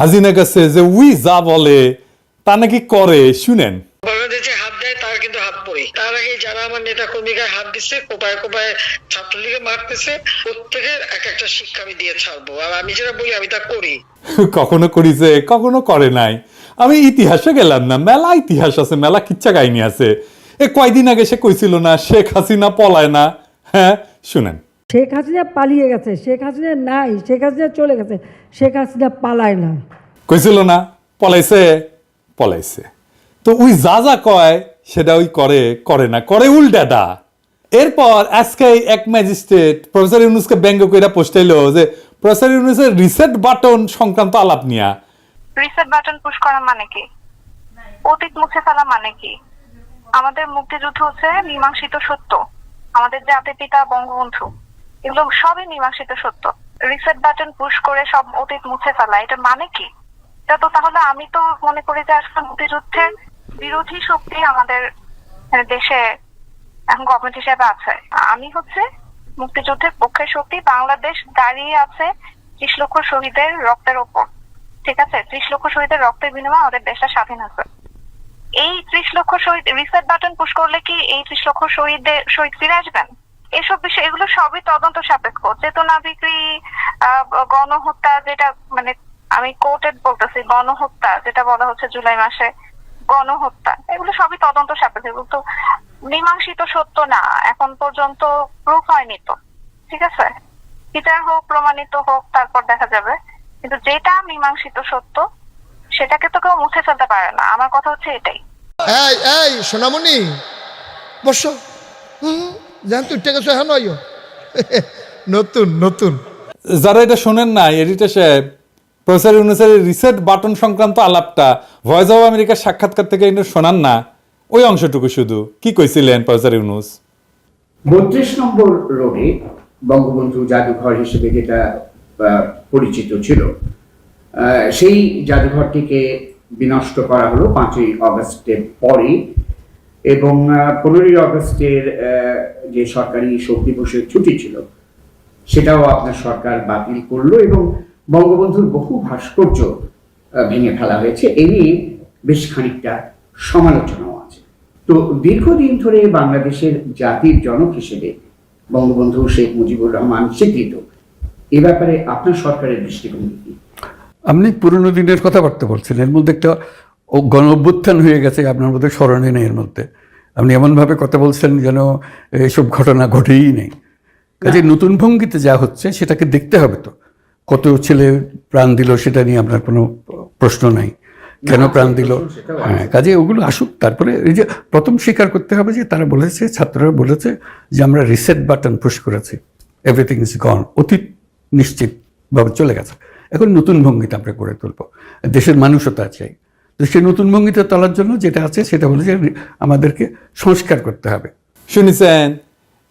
হাসিনা কাছে যে উই যা বলে তা নাকি করে শুনেন। বাংলাদেশে হাত দেয় তার কিন্তু হাত পড়ে তার আগে যারা আমার নেতা কর্মীকে হাত দিচ্ছে কোপায় কোপায় ছাত্রলীগে মারতেছে প্রত্যেকের এক একটা শিক্ষা আমি দিয়ে ছাড়বো। আর আমি যেটা বলি আমি তা করি। কখনো করিছে কখনো করে নাই। আমি ইতিহাসে গেলাম না মেলা ইতিহাস আছে মেলা কিচ্ছা কাহিনী আছে। এ কয়দিন আগে সে কইছিল না শেখ হাসিনা পলায় না। হ্যাঁ শুনেন। শেখ হাসিনা পালিয়ে গেছে শেখ হাসিনা নাই শেখ হাসিনা চলে গেছে শেখ হাসিনা পালায় না। কইছিল না পলাইছে পলাইছে। তো ওই যা যা কয় সেটা ওই করে করে না করে উল্টাটা এরপর আজকে এক ম্যাজিস্ট্রেট প্রফেসর ইউনুসকে ব্যঙ্গ কইরা পোস্টাইলো যে প্রফেসর ইউনুসের রিসেট বাটন সংক্রান্ত আলাপ নিয়া। রিসেট বাটন পুশ করা মানে কি? অতীত মুছে ফেলা মানে কি? আমাদের মুক্তিযুদ্ধ হচ্ছে মীমাংসিত সত্য। আমাদের জাতির পিতা বঙ্গবন্ধু। এগুলো সবই মীমাংসিত সত্য। রিসেট বাটন পুশ করে সব অতীত মুছে ফেলা, এটা মানে কি? এটা তো তাহলে আমি তো মনে করি যে আসলে মুক্তিযুদ্ধের বিরোধী শক্তি আমাদের দেশে এখন গভর্নমেন্ট হিসেবে আছে। আমি হচ্ছে মুক্তিযুদ্ধের পক্ষের শক্তি, বাংলাদেশ দাঁড়িয়ে আছে ত্রিশ লক্ষ শহীদের রক্তের ওপর। ঠিক আছে? ত্রিশ লক্ষ শহীদের রক্তের বিনিময়ে আমাদের দেশটা স্বাধীন আছে। এই ত্রিশ লক্ষ শহীদ রিসেট বাটন পুশ করলে কি এই ত্রিশ লক্ষ শহীদদের শহীদ ফিরে আসবেন? এসব বিষয়, এগুলো সবই তদন্ত সাপেক্ষ। চেতনা বিক্রি গণহত্যা যেটা মানে আমি কোর্টেড বলতেছি, গণহত্যা যেটা বলা হচ্ছে জুলাই মাসে, গণহত্যা, এগুলো সবই তদন্ত সাপেক্ষ। এগুলো তো মীমাংসিত সত্য না, এখন পর্যন্ত প্রুফ হয়নি তো। ঠিক আছে? বিচার হোক, প্রমাণিত হোক, তারপর দেখা যাবে। কিন্তু যেটা মীমাংসিত সত্য, সেটাকে তো কেউ মুছে ফেলতে পারে না। আমার কথা হচ্ছে এটাই। এই এই, সোনামণি, বসো। হুম? তুই টেকে হ্যাঁ নতুন নতুন। যারা এটা শোনেন না এডিটর সাহেব প্রফেসর ইউনুসের রিসেট বাটন সংক্রান্ত আলাপটা ভয়েস অফ আমেরিকার সাক্ষাৎকার থেকে এটা শোনান না। ওই অংশটুকু শুধু। কি কইছিলেন প্রফেসর ইউনুস বত্রিশ নম্বর রোডে বঙ্গবন্ধু জাদুঘর হিসেবে যেটা পরিচিত ছিল সেই জাদুঘরটিকে বিনষ্ট করা হলো পাঁচই অগস্টের পরে এবং পনেরোই অগস্টের যে সরকারি শোক দিবসের ছুটি ছিল, সেটাও আপনার সরকার বাতিল করল এবং বঙ্গবন্ধুর বহু ভাস্কর্য ভেঙে ফেলা হয়েছে। এ নিয়ে বেশ খানিকটা সমালোচনাও আছে। তো দীর্ঘদিন ধরে বাংলাদেশের জাতির জনক হিসেবে বঙ্গবন্ধু শেখ মুজিবুর রহমান স্বীকৃত। এ ব্যাপারে আপনার সরকারের দৃষ্টিভঙ্গি কি? আপনি পুরনো দিনের কথাবার্তা বলছেন এর মধ্যে একটা ও গণ অভ্যুত্থান হয়ে গেছে আপনার মধ্যে স্মরণে নেই এর মধ্যে। আপনি এমনভাবে কথা বলছেন যেন এসব ঘটনা ঘটেই নেই। কাজে নতুন ভঙ্গিতে যা হচ্ছে সেটাকে দেখতে হবে তো। কত ছেলে প্রাণ দিল সেটা নিয়ে আপনার কোনো প্রশ্ন নাই। কেন প্রাণ দিল? হ্যাঁ কাজে ওগুলো আসুক। তারপরে এই যে প্রথম স্বীকার করতে হবে যে তারা বলেছে ছাত্ররা বলেছে যে আমরা রিসেট বাটন পুশ করেছি। এভরিথিং ইজ গন অতীত নিশ্চিতভাবে চলে গেছে। এখন নতুন ভঙ্গিতে আমরা করে তুলবো। দেশের মানুষও তা চাই। সেই নতুন ভঙ্গিতে তোলার জন্য যেটা আছে সেটা হলো যে আমাদেরকে সংস্কার করতে হবে। শুনেছেন?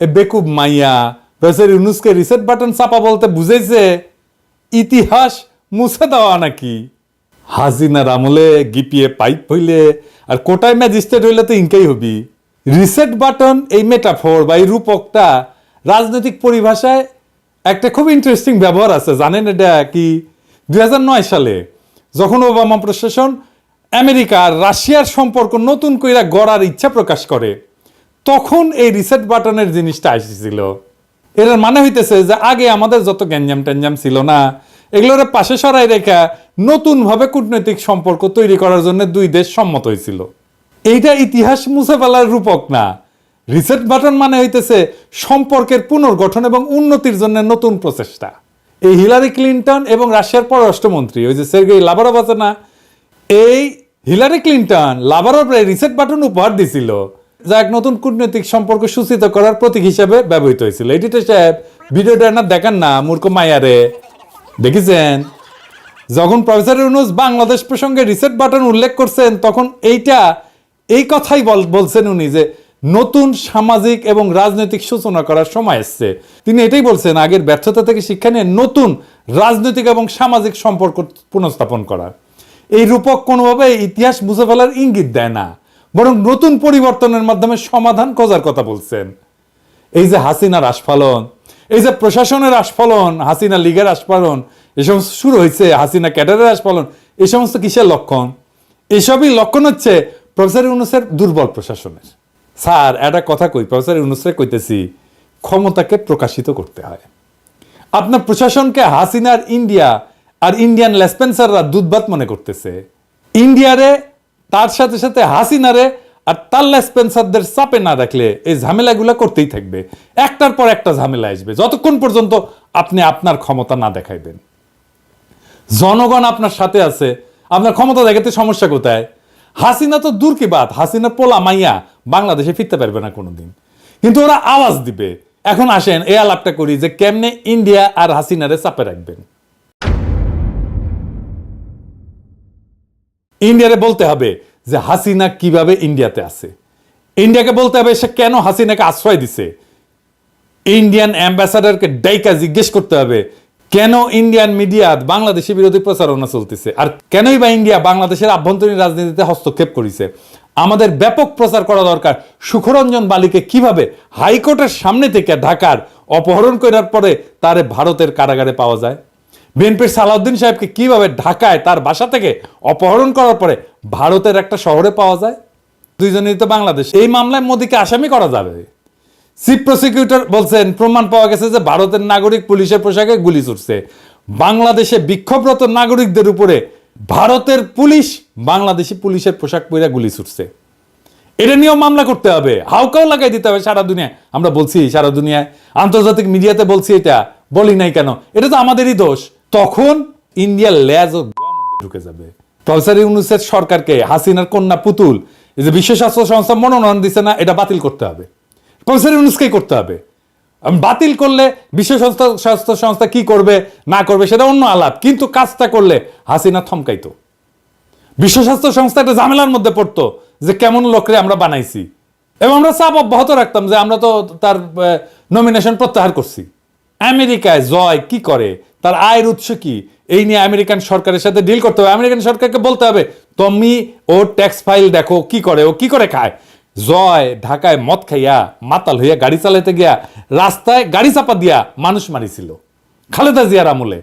এ বেকুব মাইয়া প্রফেসর ইউনুসকে রিসেট বাটন চাপা বলতে বুঝেছে? ইতিহাস মুছে দেওয়া নাকি? হাজিনার আমলে গিপিয়ে পাইপ হইলে আর কোটায় ম্যাজিস্ট্রেট হইলে তো ইনকাই হবি। রিসেট বাটন এই মেটাফোর বা এই রূপকটা রাজনৈতিক পরিভাষায় একটা খুব ইন্টারেস্টিং ব্যবহার আছে। জানেন এটা কি? দুই হাজার নয় সালে যখন ওবামা প্রশাসন আমেরিকা আর রাশিয়ার সম্পর্ক নতুন কইরা গড়ার ইচ্ছা প্রকাশ করে। তখন এই রিসেট বাটনের জিনিসটা আসছিল। এর মানে হইতেছে যে আগে আমাদের যত গ্যাঞ্জাম ট্যাঞ্জাম ছিল না, এগুলোর পাশে সরাই রেখা নতুনভাবে কূটনৈতিক সম্পর্ক তৈরি করার জন্য দুই দেশ সম্মত হয়েছিল এইটা ইতিহাস মুছে ফেলার রূপক না। রিসেট বাটন মানে হইতেছে সম্পর্কের পুনর্গঠন এবং উন্নতির জন্য নতুন প্রচেষ্টা। এই হিলারি ক্লিন্টন এবং রাশিয়ার পররাষ্ট্রমন্ত্রী, ওই যে সের্গেই লাভারভ এই হিলারি ক্লিন্টন লাভারভরে রিসেট বাটন উপহার দিছিল, যা এক নতুন কূটনৈতিক সম্পর্ক সূচিত করার প্রতীক হিসেবে ব্যবহৃত হয়েছিল। এডিটর সাহেব ভিডিওটা না দেখান না, মূর্খ মায়ারে দেখেছেন? যখন প্রফেসর ইউনুস বাংলাদেশ প্রসঙ্গে রিসেট বাটন উল্লেখ করছেন, তখন এইটা, এই কথাই বল- বলছেন উনি যে নতুন সামাজিক এবং রাজনৈতিক সূচনা করার সময় এসছে। তিনি এটাই বলছেন, আগের ব্যর্থতা থেকে শিক্ষা নিয়ে নতুন রাজনৈতিক এবং সামাজিক সম্পর্ক পুনঃস্থাপন করার। এই রূপক কোনোভাবে ইতিহাস বুঝে ফেলার ইঙ্গিত দেয় না, বরং নতুন পরিবর্তনের মাধ্যমে সমাধান খোঁজার কথা বলছেন। এই যে হাসিনার আস্ফালন, এই যে প্রশাসনের আস্ফালন, হাসিনা লীগের আস্ফালন, এ সমস্ত শুরু হয়েছে, হাসিনা ক্যাডারের আস্ফলন এই সমস্ত কিসের লক্ষণ? এসবই লক্ষণ হচ্ছে প্রফেসর ইউনুসের দুর্বল প্রশাসনের। স্যার, একটা কথা কই, প্রফেসর ইউনুসরে কইতেছি, ক্ষমতাকে প্রকাশিত করতে হয়। আপনার প্রশাসনকে হাসিনার ইন্ডিয়া আর ইন্ডিয়ান লেসপেন্সাররা দুধবাত মনে করতেছে। ইন্ডিয়ারে তার সাথে সাথে হাসিনারে আর তার লেসপেন্সারদের চাপে না রাখলে এই ঝামেলাগুলো করতেই থাকবে। একটার পর একটা ঝামেলা আসবে। যতক্ষণ পর্যন্ত আপনি আপনার ক্ষমতা না দেখাইবেন। জনগণ আপনার সাথে আছে, আপনার ক্ষমতা দেখাতে সমস্যা কোথায়? হাসিনা তো দূর কি বাদ হাসিনা পোলা মাইয়া বাংলাদেশে ফিরতে পারবে না কোনোদিন। কিন্তু ওরা আওয়াজ দিবে। এখন আসেন, এই আলাপটা করি যে কেমনে ইন্ডিয়া আর হাসিনারে চাপে রাখবেন। ইন্ডিয়ারে বলতে হবে যে হাসিনা কীভাবে ইন্ডিয়াতে আছে। ইন্ডিয়াকে বলতে হবে সে কেন হাসিনাকে আশ্রয় দিছে। ইন্ডিয়ান অ্যাম্বাসাডারকে ডাইকা জিজ্ঞেস করতে হবে, কেন ইন্ডিয়ান মিডিয়া বাংলাদেশি বিরোধী প্রচারণা চলতেছে? আর কেনই বা ইন্ডিয়া বাংলাদেশের আভ্যন্তরীণ রাজনীতিতে হস্তক্ষেপ করেছে? আমাদের ব্যাপক প্রচার করা দরকার। সুখরঞ্জন বালিকে কীভাবে হাইকোর্টের সামনে থেকে ঢাকার অপহরণ করার পরে তারে ভারতের কারাগারে পাওয়া যায়? বিএনপির সালাউদ্দিন সাহেবকে কীভাবে ঢাকায় তার বাসা থেকে অপহরণ করার পরে ভারতের একটা শহরে পাওয়া যায়? দুইজনই তো বাংলাদেশ। এই মামলায় মোদীকে আসামি করা যাবে। চিফ প্রসিকিউটর বলছেন, প্রমাণ পাওয়া গেছে যে ভারতের নাগরিক পুলিশের পোশাকে গুলি ছুটছে বাংলাদেশে বিক্ষোভরত নাগরিকদের উপরে ভারতের পুলিশ বাংলাদেশি পুলিশের পোশাক পরে গুলি ছুটছে এটা নিয়েও মামলা করতে হবে। হাউকাও লাগাই দিতে হবে সারা দুনিয়ায়। আমরা বলছি সারা দুনিয়ায়। আন্তর্জাতিক মিডিয়াতে বলছি এটা। বলি নাই কেন? এটা তো আমাদেরই দোষ। তখন ইন্ডিয়ার ল্যাজ ও ঢুকে যাবে। প্রফেসর ইউনুসের সরকারকে, হাসিনার কন্যা পুতুল, এই যে বিশ্ব স্বাস্থ্য সংস্থা মনোনয়ন দিচ্ছে না, এটা বাতিল করতে হবে। প্রফেসর ইউনুসকেই করতে হবে। বাতিল করলে বিশ্ব সংস্থা স্বাস্থ্য সংস্থা কি করবে, না করবে, সেটা অন্য আলাপ। কিন্তু কাজটা করলে হাসিনা থমকাইতো। বিশ্ব স্বাস্থ্য সংস্থা একটা ঝামেলার মধ্যে পড়তো যে কেমন লোকরে আমরা বানাইছি। এবং আমরা চাপ অব্যাহত রাখতাম যে আমরা তো তার নমিনেশন প্রত্যাহার করছি। আমেরিকায় জয় কি করে? তার আয়ের উৎস কি? এই নিয়ে আমেরিকান সরকারের সাথে ডিল করতে হবে। আমেরিকান সরকারকে বলতে হবে, তুমি ও ট্যাক্স ফাইল দেখো, কি করে? ও কি করে খায়? জয়, ঢাকায় মদ খাইয়া, মাতাল হইয়া, গাড়ি চালাইতে গিয়া, রাস্তায় গাড়ি চাপা দিয়া মানুষ মারিছিল। খালেদা জিয়ার আমলে।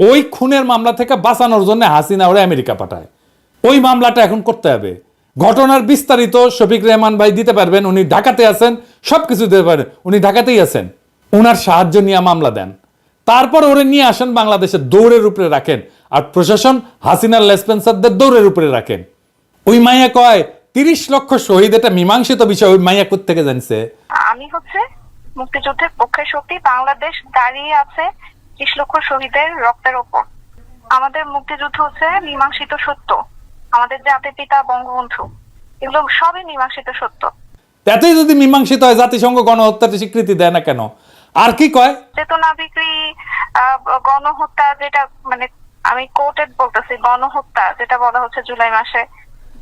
ওই খুনের মামলা থেকে বাঁচানোর জন্য হাসিনা ওরে আমেরিকা পাঠায়। ওই মামলাটা এখন করতে হবে। ঘটনার বিস্তারিত শফিক রেহমান ভাই দিতে পারবেন, উনি ঢাকাতে আছেন, সবকিছু দিতে পারেন উনি ঢাকাতেই আছেন। উনার সাহায্য নিয়ে মামলা দেন। তারপর ওরে নিয়ে আসেন বাংলাদেশে দৌড়ের উপরে রাখেন। আর প্রশাসন হাসিনার লেসপেন্সারদের দৌড়ের উপরে রাখেন। ওই মাইয়া কয় তিরিশ লক্ষ শহীদ এটা মীমাংসিত বিষয় ওই মাইয়া থেকে জানছে? আমি হচ্ছে মুক্তিযুদ্ধের পক্ষের শক্তি বাংলাদেশ দাঁড়িয়ে আছে ত্রিশ লক্ষ শহীদের রক্তের ওপর। আমাদের মুক্তিযুদ্ধ হচ্ছে মীমাংসিত সত্য। আমাদের জাতির পিতা বঙ্গবন্ধু এগুলো সবই মীমাংসিত সত্য। তাতেই যদি মীমাংসিত হয় জাতিসংঘ গণহত্যার স্বীকৃতি দেয় না কেন? আর কি কয়? চেতনা বিক্রি গণহত্যা যেটা মানে আমি কোর্টেড বলতেছি গণহত্যা যেটা বলা হচ্ছে জুলাই মাসে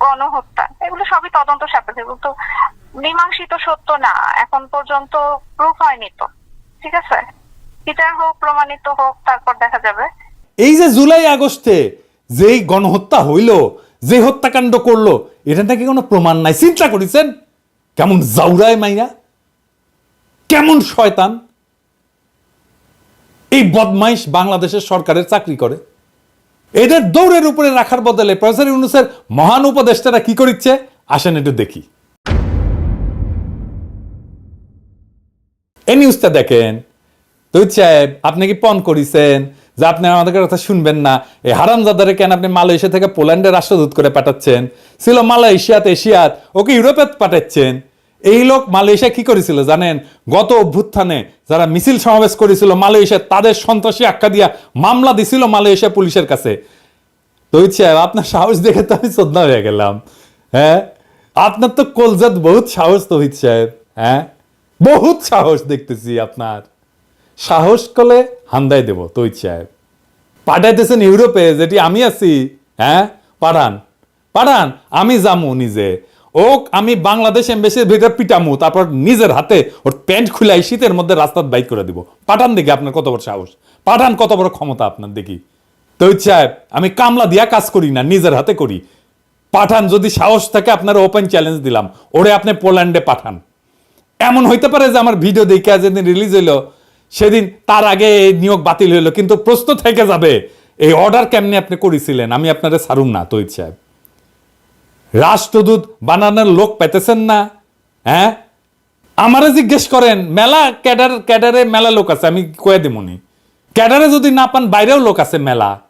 গণহত্যা এগুলো সবই তদন্ত সাপেক্ষ এগুলো তো মীমাংসিত সত্য না এখন পর্যন্ত প্রুফ হয়নি তো ঠিক আছে? বিচার হোক প্রমাণিত হোক তারপর দেখা যাবে। এই যে জুলাই আগস্টে যেই গণহত্যা হইল যে হত্যাকাণ্ড করল এটা নাকি কোনো প্রমাণ নাই? চিন্তা করেছেন? কেমন জাউরায় মাইয়া কেমন শয়তান? এই বদমাইশ বাংলাদেশের সরকারের চাকরি করে। এদের দৌড়ের উপরে রাখার বদলে প্রফেসর ইউনুসের মহান উপদেষ্টারা কি করিচ্ছে? আসেন একটু দেখি। এই নিউজটা দেখেন। তৈত সাহেব, আপনি কি পণ করিছেন? যে আপনি আমাদের কথা শুনবেন না। এই হারামজাদারে কেন আপনি মালয়েশিয়া থেকে পোল্যান্ডে রাষ্ট্রদূত করে পাঠাচ্ছেন? ছিল মালয়েশিয়াতে এশিয়াত, ওকে ইউরোপে পাঠাচ্ছেন। এই লোক মালয়েশিয়া কি করেছিল জানেন? গত অভ্যুত্থানে যারা মিছিল সমাবেশ করেছিল মালয়েশিয়া, তাদের সন্ত্রাসী আখ্যা দিয়া মামলা দিছিল মালয়েশিয়া পুলিশের কাছে। তৈত সাহেব আপনার সাহস দেখে তো আমি শ্রদ্ধা হয়ে গেলাম। হ্যাঁ? আপনার তো কলজাত বহুত সাহস তহিত সাহেব হ্যাঁ? বহুত সাহস দেখতেছি আপনার। সাহস করলে হান্দাই দেব তৈত সাহেব পাঠাইতেছেন ইউরোপে, যেটি আমি আছি। হ্যাঁ? পাঠান। পাঠান, আমি যামু নিজে। ও আমি বাংলাদেশ এম্বাসির ভিতরে পিটামু, তারপর নিজের হাতে ওর প্যান্ট খুলাই শীতের মধ্যে রাস্তার বাইক করে দিব। পাঠান দেখি আপনার কত বড় সাহস। পাঠান কত বড় ক্ষমতা আপনার দেখি। তৈত সাহেব, আমি কামলা দিয়া কাজ করি না, নিজের হাতে করি। পাঠান, যদি সাহস থাকে আপনার ওপেন চ্যালেঞ্জ দিলাম, ওরে আপনি পোল্যান্ডে পাঠান। এমন হইতে পারে যে আমার ভিডিও দেখে যেদিন রিলিজ হইল, সেদিন তার আগে এই নিয়োগ বাতিল হইল, কিন্তু প্রশ্ন থেকে যাবে, এই অর্ডার কেমনি আপনি করেছিলেন? আমি আপনারা সারুম না তৈত সাহেব। রাষ্ট্রদূত বানানোর লোক পেতেছেন না হ্যাঁ? আমারে জিজ্ঞেস করেন, মেলা ক্যাডার ক্যাডারে মেলা লোক আছে, আমি কয়ে দিমনি। ক্যাডারে যদি না পান, বাইরেও লোক আছে মেলা।